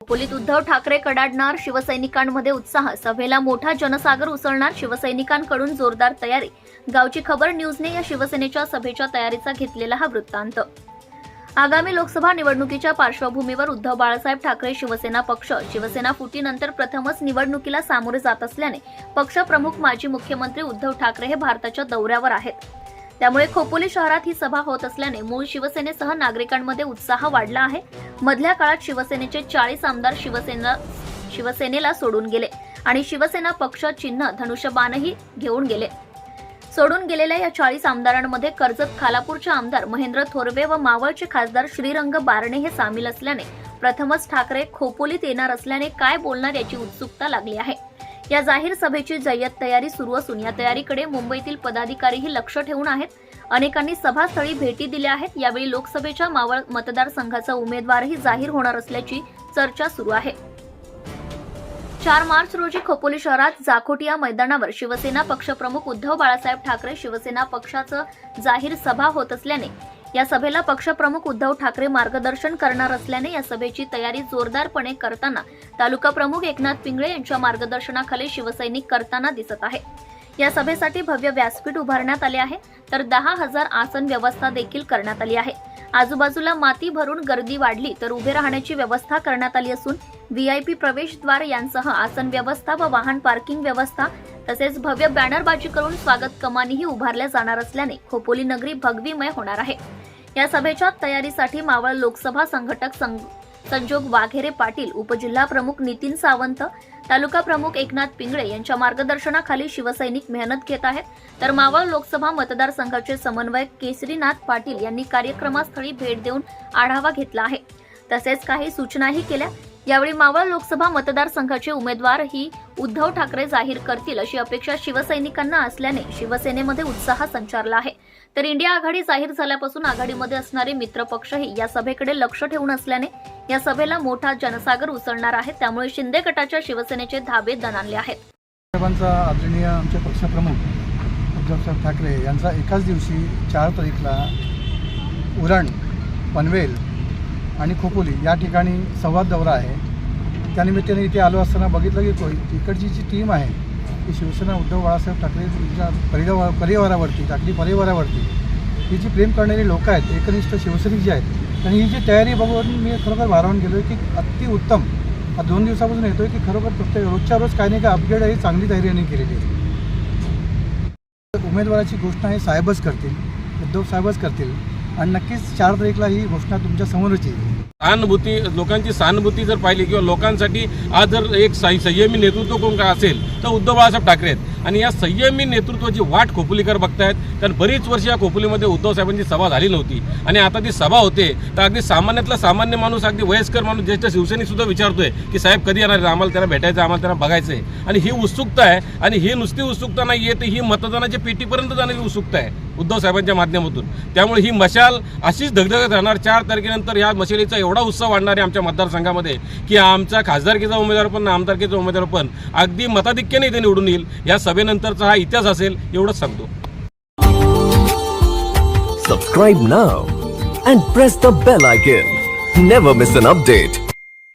खोपोलीत उद्धव ठाकरे कडाडणार शिवसैनिकांमध्ये उत्साह. सभेला मोठा जनसागर उसळणार शिवसैनिकांकडून जोरदार तयारी. गावची खबर न्यूजने या शिवसेनेच्या सभेच्या तयारीचा घेतलेला हा वृत्तांत. आगामी लोकसभा निवडणुकीच्या पार्श्वभूमीवर उद्धव बाळासाहेब ठाकरे शिवसेना पक्ष. शिवसेना फुटीनंतर प्रथमच निवडणुकीला सामोरे जात असल्याने पक्षप्रमुख माजी मुख्यमंत्री उद्धव ठाकरे हे भारताच्या दौऱ्यावर आहेत. त्यामुळे खोपोली शहरात ही सभा होत असल्याने मूळ शिवसेनेसह नागरिकांमध्ये उत्साह वाढला आहे. मधल्या काळात शिवसेनेचे चाळीस आमदार शिवसेना शिवसेनेला सोडून गेले आणि शिवसेना पक्ष चिन्ह धनुष्यबाणही घेऊन गेले. सोडून गेलेल्या या चाळीस आमदारांमध्ये कर्जत खालापूरचे आमदार महेंद्र थोरवे व मावळचे खासदार श्रीरंग बारणे हे सामील असल्याने प्रथमच ठाकरे खोपोलीत येणार असल्याने काय बोलणार याची उत्सुकता लागली आहे. या जाहीर सभेची जय्यत तयारी सुरू असून या तयारीकडे मुंबईतील पदाधिकारीही लक्ष ठेवून आहेत. अनेकांनी सभास्थळी भेटी दिल्या आहेत. यावेळी लोकसभेच्या मावळ मतदारसंघाचा उमेदवारही जाहीर होणार असल्याची चर्चा सुरू आहे. चार मार्च रोजी खोपोली शहरात जाखोटिया मैदानावर शिवसेना पक्षप्रमुख उद्धव बाळासाहेब ठाकरे शिवसेना पक्षाचं जाहीर सभा होत असल्याने या सभेला पक्षप्रमुख उद्धव ठाकरे मार्गदर्शन करणार असल्याने या सभेची तयारी जोरदारपणे करताना तालुका प्रमुख एकनाथ पिंगळे यांच्या मार्गदर्शनाखाली शिवसैनिक करताना दिसत आहे. या सभेसाठी भव्य व्यासपीठ उभारण्यात आले आहे. तर दहा हजार आसन व्यवस्था देखील करण्यात आली आहे. आजूबाजूला माती भरून गर्दी वाढली तर उभे राहण्याची व्यवस्था करण्यात आली असून व्हीआयपी प्रवेशद्वार यांसह आसन व्यवस्था व वाहन पार्किंग व्यवस्था तसेच भव्य बॅनरबाजी करून स्वागत कमानीही उभारल्या जाणार असल्याने खोपोली नगरी भगवीमय होणार आहे. या सभेच्या तयारीसाठी मावळ लोकसभा संघटक संघ संजोग वाघेरे पाटील उपजिल्हा प्रमुख नितीन सावंत तालुका प्रमुख एकनाथ पिंगळे यांच्या मार्गदर्शनाखाली शिवसैनिक मेहनत घेत आहेत. तर मावळ लोकसभा मतदारसंघाचे समन्वयक केसरीनाथ पाटील यांनी कार्यक्रमास्थळी भेट देऊन आढावा घेतला आहे. तसेच काही सूचनाही केल्या. यावेळी मावळ लोकसभा मतदारसंघाचे उमेदवार ही उद्धव ठाकरे जाहीर करतील अशी अपेक्षा शिवसैनिकांना असल्याने शिवसेनेमध्ये उत्साह संचारला आहे. तर इंडिया आघाडी जाहीर झाल्यापासून आघाडीमध्ये असणारे मित्रपक्षही या सभेकडे लक्ष ठेवून असल्याने या सभेला मोठा जनसागर उसळणार आहे. त्यामुळे शिंदे गटाच्या शिवसेनेचे धाबे दणाणले आहेत. साहेबांचा आदरणीय आमचे पक्षप्रमुख उद्धवसाहेब ठाकरे यांचा एकाच दिवशी चार तारीखला उरण पनवेल आणि खोपोली या ठिकाणी संवाद दौरा आहे. त्यानिमित्ताने इथे आलो असताना बघितलं की कोई- इकडची जी टीम आहे ती शिवसेना उद्धव बाळासाहेब ठाकरे परिवार परिवारावरती ठाकरे परिवारावरती ही जी प्रेम करणारी लोक आहेत एकनिष्ठ शिवसैनिक जे आहेत आणि ही जी तयारी बघून मी खरोखर भारावून गेलो की अतिउत्तम हा दोन दिवसापासून येतोय की खरोखर प्रत्येक रोजच्या रोज काही नाही काही अपग्रेड ही चांगली तयारी यांनी केलेली आहे. उमेदवाराची घोषणा हे साहेबच करतील उद्धव साहेबच करतील आणि नक्कीच चार तारीखला ही घोषणा तुमच्या समोरच येईल. सहानुभूती लोकांची सहानुभूती जर पाहिली किंवा लोकांसाठी आज जर एक संयमी नेतृत्व कोण काय असेल तर उद्धव बाळासाहेब ठाकरे आहेत. आणि या संयमी नेतृत्वाची वाट खोपोलीकर बघतायत. कारण बरीच वर्ष या खोपोलीमध्ये उद्धव साहेबांची सभा झाली नव्हती. आणि आता ती सभा होते तर अगदी सामान्यातला सामान्य माणूस अगदी वयस्कर माणूस ज्येष्ठ शिवसैनिक सुद्धा विचारतोय की साहेब कधी येणार आम्हाला त्यांना भेटायचं आम्हाला त्यांना बघायचं आहे आणि ही उत्सुकता आहे. आणि ही नुसती उत्सुकता नाही आहे तर ही मतदानाच्या पेटीपर्यंत जाणारी उत्सुकता आहे उद्धव साहेबांच्या माध्यमातून. त्यामुळे ही मशाल अशीच धगधगत राहणार. चार तारखेनंतर या मशालीचं एवढा उत्सव वाढणार आहे आमच्या मतदारसंघामध्ये की आमचा खासदारकीचा उमेदवार पण आमदारकीचा उमेदवार पण अगदी मताधिक्याने इथे निवडून येईल. या सभेनंतरचा हा इतिहास असेल एवढंच सांगतो. Subscribe now and press the bell icon never miss an update